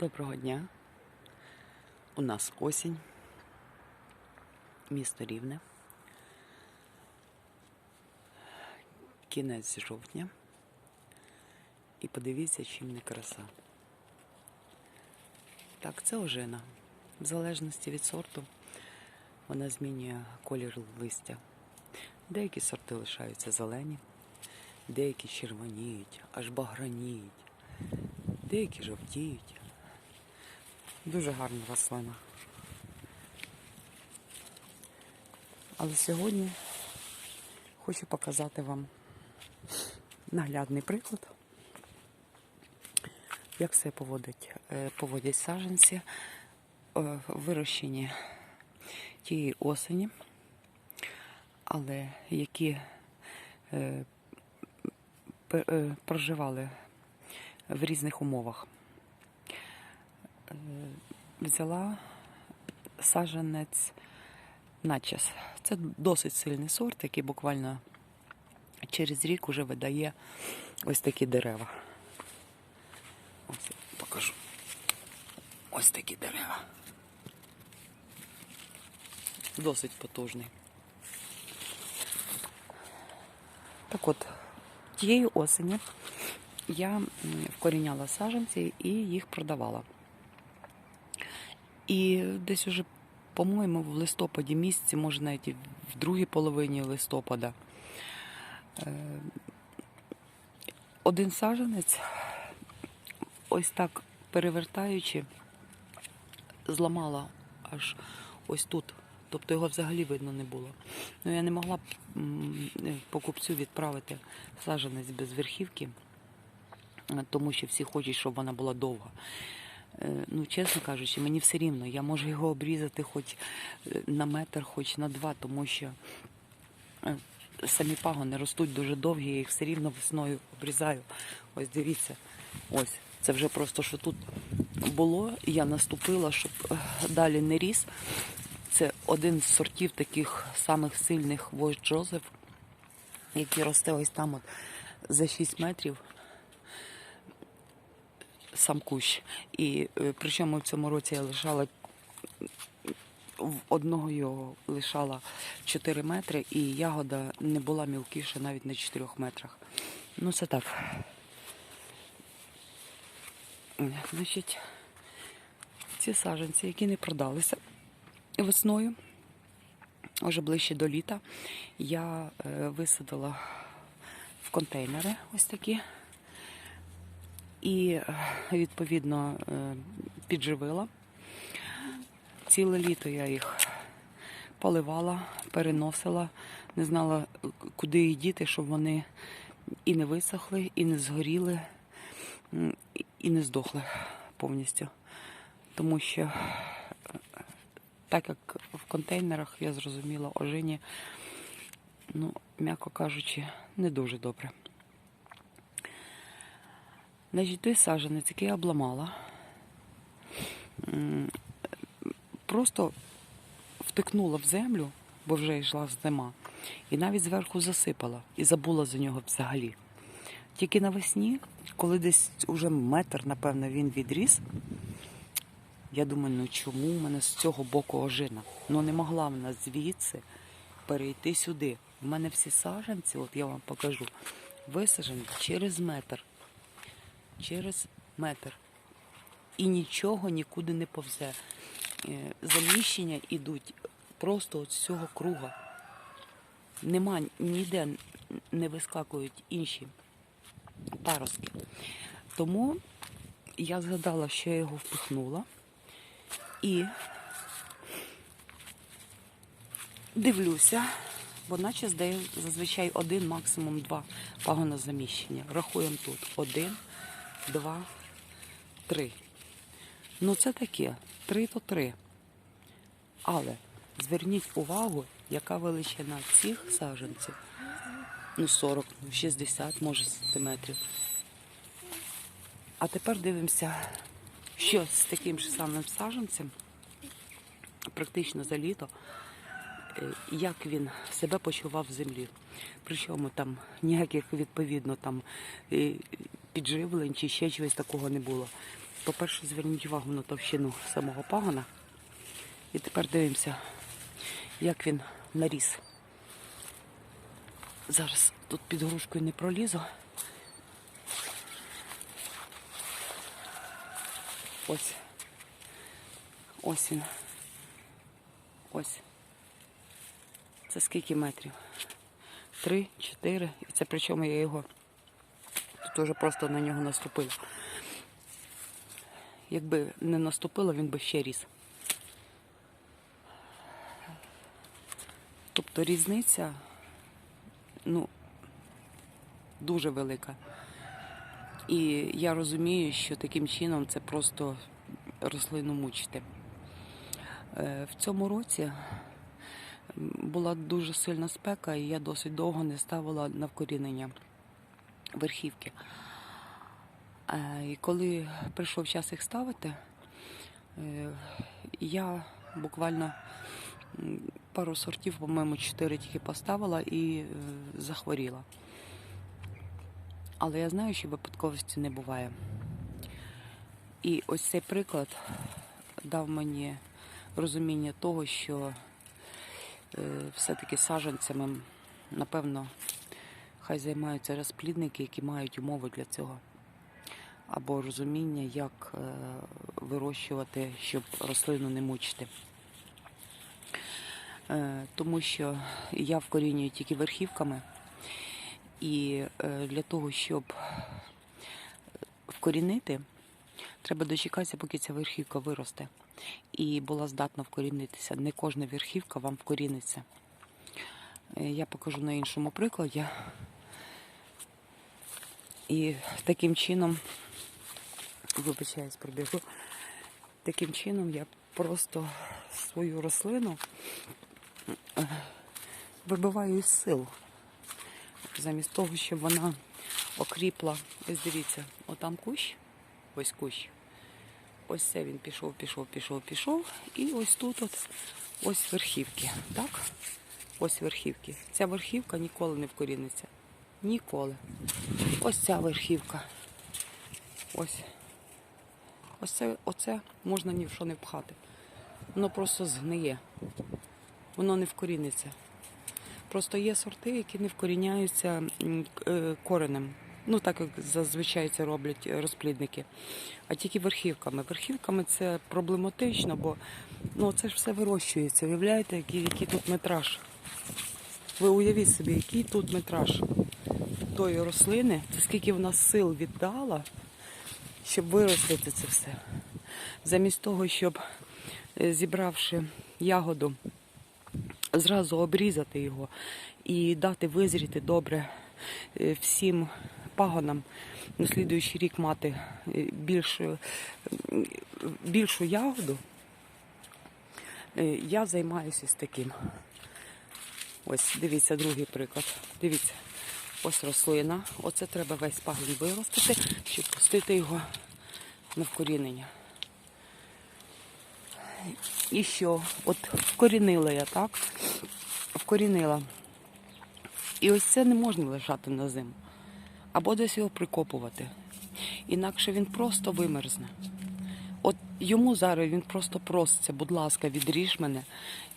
Доброго дня. У нас осінь, місто Рівне. Кінець жовтня. І подивіться, чим не краса. Так, це ожина. В залежності від сорту вона змінює колір листя. Деякі сорти лишаються зелені, деякі червоніють, аж баграніють, деякі жовтіють. Дуже гарна рослина. Але сьогодні хочу показати вам наглядний приклад, як себе поводить, е, поводять саджанці, е, вирощені тієї осені, але які е, проживали в різних умовах. Взяла саджанець начес. Це досить сильний сорт, який буквально через рік уже видає ось такі дерева. Ось покажу. Ось такі дерева. Досить потужний. Так от, тієї осені я вкоріняла саджанці і їх продавала. І десь уже, по-моєму, в листопаді місяці, може навіть і в другій половині листопада, е, один саджанець, ось так перевертаючи, зламала аж ось тут. Тобто його взагалі видно не було. Ну я не могла покупцю відправити саджанець без верхівки, е, тому що всі хочуть, щоб вона була довга. Е, Ну, чесно кажучи, мені все рівно. Я можу його обрізати хоч е, на метр, хоч на два, тому що е, самі пагони ростуть дуже довгі, я їх все рівно весною обрізаю. Ось дивіться, ось. Це вже просто що тут було, я наступила, щоб далі не ріс. Це один з сортів таких самих сильних вождь Джозеф, який росте ось там от за 6 метрів сам кущ. І е, причому в цьому році я лишала в одного його лишала 4 метри, і ягода не була мілкіша навіть на 4 метрах. Ну, це так. Значить, ці саджанці, які не продалися весною, вже ближче до літа, я е, висадила в контейнери ось такі. І е, відповідно е, підживила. Ціле літо я їх поливала, переносила, не знала, куди їх діти, щоб вони і не висохли, і не згоріли, і- і не здохли повністю. Тому що, е, так як в контейнерах, я зрозуміла, ожині, ну, м'яко кажучи, не дуже добре. Значить, той саджанець, який я обламала, просто втикнула в землю, бо вже йшла зима, і навіть зверху засипала і забула за нього взагалі. Тільки навесні, коли десь уже метр, напевно, він відріс, я думаю, ну чому в мене з цього боку ожина? Ну не могла вона звідси перейти сюди. У мене всі саджанці, от я вам покажу, висаджені через метр через метр. І нічого нікуди не повзе. Е, Заміщення йдуть просто з цього круга. Нема ніде не вискакують інші паростки. Тому я згадала, що я його впихнула і дивлюся, бо наче здає зазвичай один, максимум два пагонозаміщення. Рахуємо тут один, два, три. Ну це таке, три то три. Але зверніть увагу, яка величина цих саджанців. Ну, 40, ну, 60, може, сантиметрів. А тепер дивимося, що з таким же самим саджанцем, практично за літо, е, як він себе почував в землі. Причому там ніяких відповідно там е, підживлень чи ще чогось такого не було. По-перше, зверніть увагу на товщину самого пагона. І тепер дивимося, як він наріс. Зараз тут під грушкою не пролізу. Ось. Ось він. Ось. Це скільки метрів? Три, чотири. І це причому я його тут уже просто на нього наступила. Якби не наступила, він би ще ріс. Тобто різниця, ну, дуже велика. І я розумію, що таким чином це просто рослину мучити. Е, В цьому році була дуже сильна спека, і я досить довго не ставила на вкорінення верхівки. Е, І коли прийшов час їх ставити, е, я буквально пару сортів, по-моєму, чотири тільки поставила і е, захворіла. Але я знаю, що випадковості не буває. І ось цей приклад дав мені розуміння того, що все-таки саджанцями, напевно, хай займаються розплідники, які мають умови для цього. Або розуміння, як е, вирощувати, щоб рослину не мучити. Е, Тому що я вкорінюю тільки верхівками. І е, для того, щоб вкорінити, треба дочекатися, поки ця верхівка виросте. І була здатна вкорінитися. Не кожна верхівка вам вкоріниться. Я покажу на іншому прикладі. І таким чином, вибачаюсь, пробігу, таким чином я просто свою рослину е, вибиваю із сил замість того, щоб вона окріпла. Ось дивіться, отам кущ, ось кущ. Ось це він пішов, пішов, пішов, пішов. І ось тут от ось верхівки. Так? Ось верхівки. Ця верхівка ніколи не вкоріниться. Ніколи. Ось ця верхівка. Ось. Ось це, оце можна ні в що не пхати. Воно просто згниє. Воно не вкоріниться. Просто є сорти, які не вкоріняються е, коренем. Ну, так як зазвичай це роблять розплідники. А тільки верхівками. Верхівками це проблематично, бо ну, це ж все вирощується. Уявляєте, який, який тут метраж. Ви уявіть собі, який тут метраж тої рослини, скільки вона сил віддала, щоб виростити це все. Замість того, щоб е, зібравши ягоду, зразу обрізати його і дати визріти добре е, всім пагонам на слідуючий рік мати е, більшу, більшу ягоду, я займаюся з таким. Ось, дивіться, другий приклад. Дивіться, ось рослина. Оце треба весь пагін виростити, щоб пустити його на вкорінення. І що? От вкорінила я, так? Вкорінила. І ось це не можна лежати на зиму. Або десь його прикопувати. Інакше він просто вимерзне. От йому зараз він просто проситься, будь ласка, відріж мене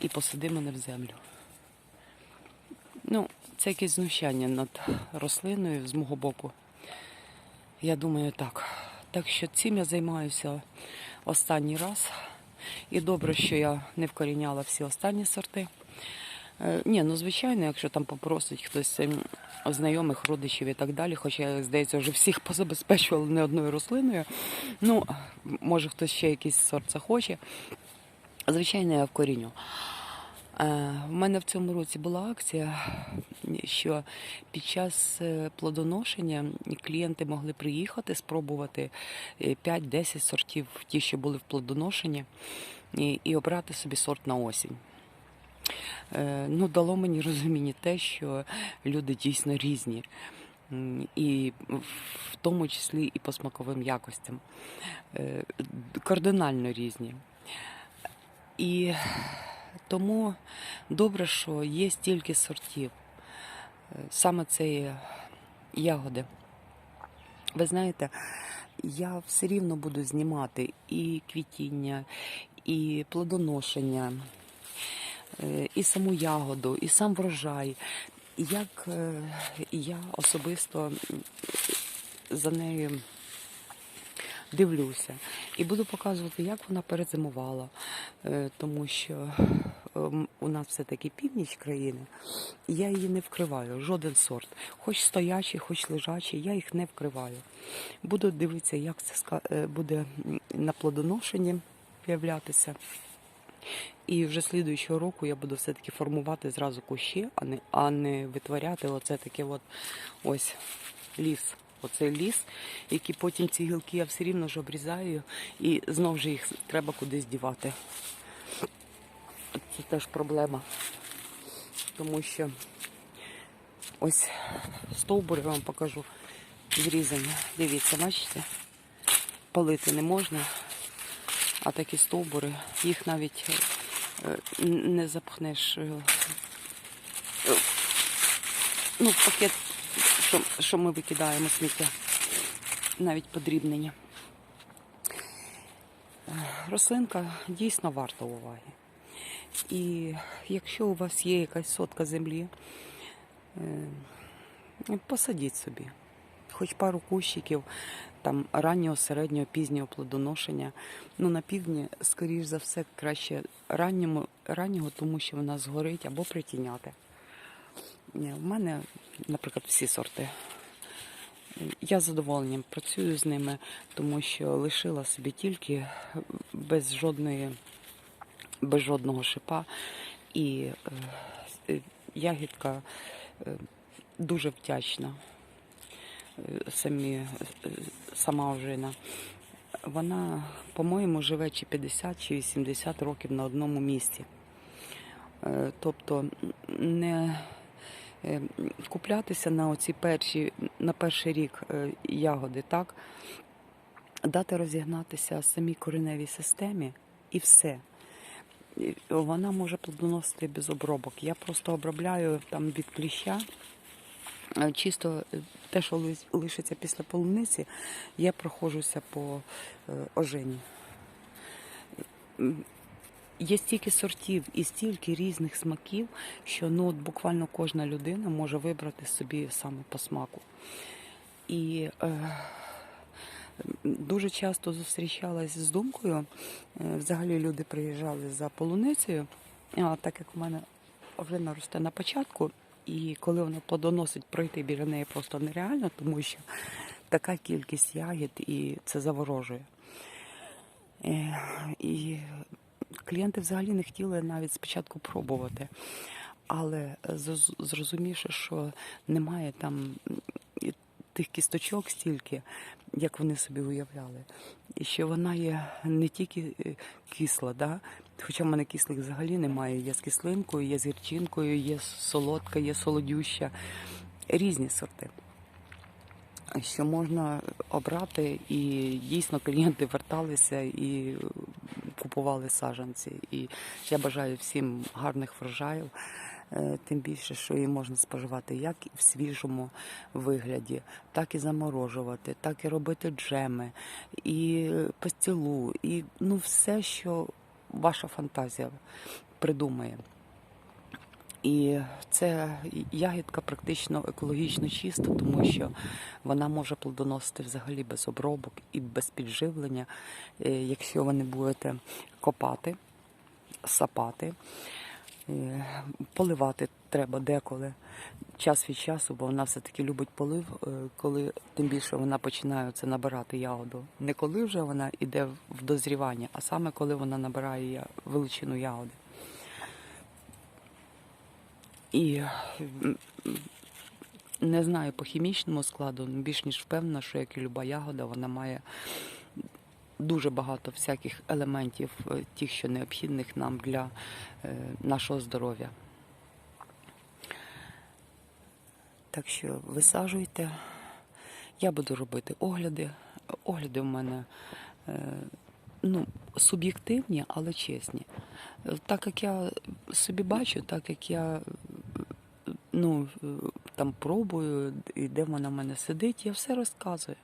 і посади мене в землю. Це якесь знущання над рослиною з мого боку. Я думаю, так. Так що цим я займаюся останній раз. І добре, що я не вкоріняла всі останні сорти. Е, ні, ну звичайно, якщо там попросить хтось знайомих, родичів і так далі, хоча здається, вже всіх позабезпечувала не одною рослиною. Ну, може хтось ще якийсь сорт захоче. Звичайно, я вкоріню. Е, В мене в цьому році була акція, що під час е, плодоношення клієнти могли приїхати, спробувати е, 5-10 сортів, ті, що були в плодоношенні, і, обрати собі сорт на осінь. Е, Ну, дало мені розуміння те, що люди дійсно різні. І в тому числі і по смаковим якостям. Е, Кардинально різні. І тому добре, що є стільки сортів. Е, Саме це ягоди. Ви знаєте, я все рівно буду знімати і квітіння, і плодоношення, е, і саму ягоду, і сам врожай. Як е, я особисто за нею дивлюся і буду показувати, як вона перезимувала, Е, тому що ем, у нас все-таки північ країни, і я її не вкриваю, жоден сорт. Хоч стоячий, хоч лежачий, я їх не вкриваю. Буду дивитися, як це е, буде на плодоношенні з'являтися. І вже слідуючого року я буду все-таки формувати зразу кущі, а не, а не витворяти оце таке от ось ліс. Оцей ліс, який потім ці гілки я все рівно ж обрізаю і знов же їх треба кудись дівати. Це теж проблема. Тому що ось стовбури вам покажу зрізані. Дивіться, бачите? Палити не можна, а такі стовбури, їх навіть е, не запхнеш. е, е, Ну, пакет, що, що ми викидаємо сміття, навіть подрібнення. Е, Рослинка дійсно варта уваги. І якщо у вас є якась сотка землі, е, посадіть собі. Хоч пару кущиків, там раннього, середнього, пізнього плодоношення. Ну, на півдні, скоріш за все, краще раннього, раннього тому що вона згорить або притіняти. Ні, в мене, наприклад, всі сорти. Я з задоволенням працюю з ними, тому що лишила собі тільки без жодної, без жодного шипа. І е, ягідка е, дуже вдячна. Е, Самі, сама ожина. Вона, по-моєму, живе чи 50, чи 80 років на одному місці. Тобто не куплятися на оці перші, на перший рік е, ягоди, так? Дати розігнатися самій кореневій системі і все. Вона може плодоносити без обробок. Я просто обробляю там від кліща. Е, Чисто е, те, що лишиться після полуниці, я проходжуся по е, ожині. М, Є стільки сортів і стільки різних смаків, що ну, от буквально кожна людина може вибрати собі саме по смаку. І е, дуже часто зустрічалась з думкою. е, Взагалі люди приїжджали за полуницею, а так як у мене вже наросте на початку, і коли вона плодоносить, пройти біля неї просто нереально, тому що така кількість ягід і це заворожує. Е, І клієнти взагалі не хотіли навіть спочатку пробувати. Але зроз- зрозумівши, що немає там тих кісточок стільки, як вони собі уявляли, і що вона є не тільки е, кисла, да? хоча в мене кислих взагалі немає. Є з кислинкою, є з гірчинкою, є солодка, є солодюща, різні сорти що можна обрати, і дійсно клієнти верталися і купували саджанці. І я бажаю всім гарних врожаїв. е, Тим більше, що її можна споживати як в свіжому вигляді, так і заморожувати, так і робити джеми, і пастилу, і ну все, що ваша фантазія придумає. І це ягідка практично екологічно чиста, тому що вона може плодоносити взагалі без обробок і без підживлення, Е, якщо ви не будете копати, сапати, е, поливати треба деколи. Час від часу, бо вона все-таки любить полив, е, коли тим більше вона починає це набирати ягоду. Не коли вже вона йде в дозрівання, а саме коли вона набирає величину ягоди. І не знаю по хімічному складу, більш ніж впевнена, що як і люба ягода, вона має дуже багато всяких елементів, е, тих, що необхідних нам для е, нашого здоров'я. Так що висаджуйте. Я буду робити огляди. Огляди в мене е, ну, суб'єктивні, але чесні. Так як я собі бачу, так як я ну, е, там пробую, і де вона в мене сидить, я все розказую.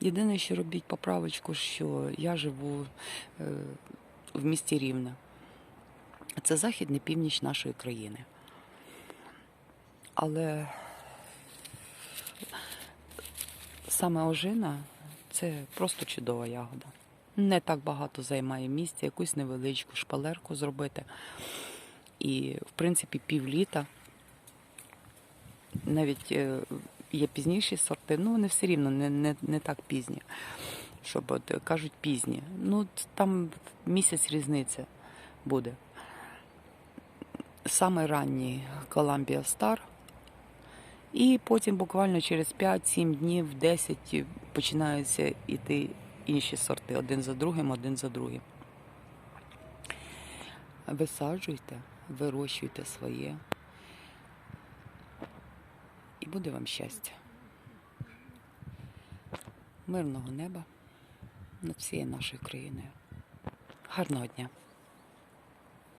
Єдине, що робіть поправочку, що я живу е, в місті Рівне. Це західний північ нашої країни. Але саме ожина це просто чудова ягода. Не так багато займає місця, якусь невеличку шпалерку зробити. І, в принципі, півліта. Навіть е, є пізніші сорти, ну вони все рівно не, не, не так пізні. Щоб от, е, кажуть пізні. Ну, там місяць різниця буде. Саме ранній Columbia Star. І потім буквально через 5-7 днів, 10 починаються йти інші сорти один за другим, один за другим. Висаджуйте, вирощуйте своє. Буде вам щастя. Мирного неба над всією нашою країною. Гарного дня!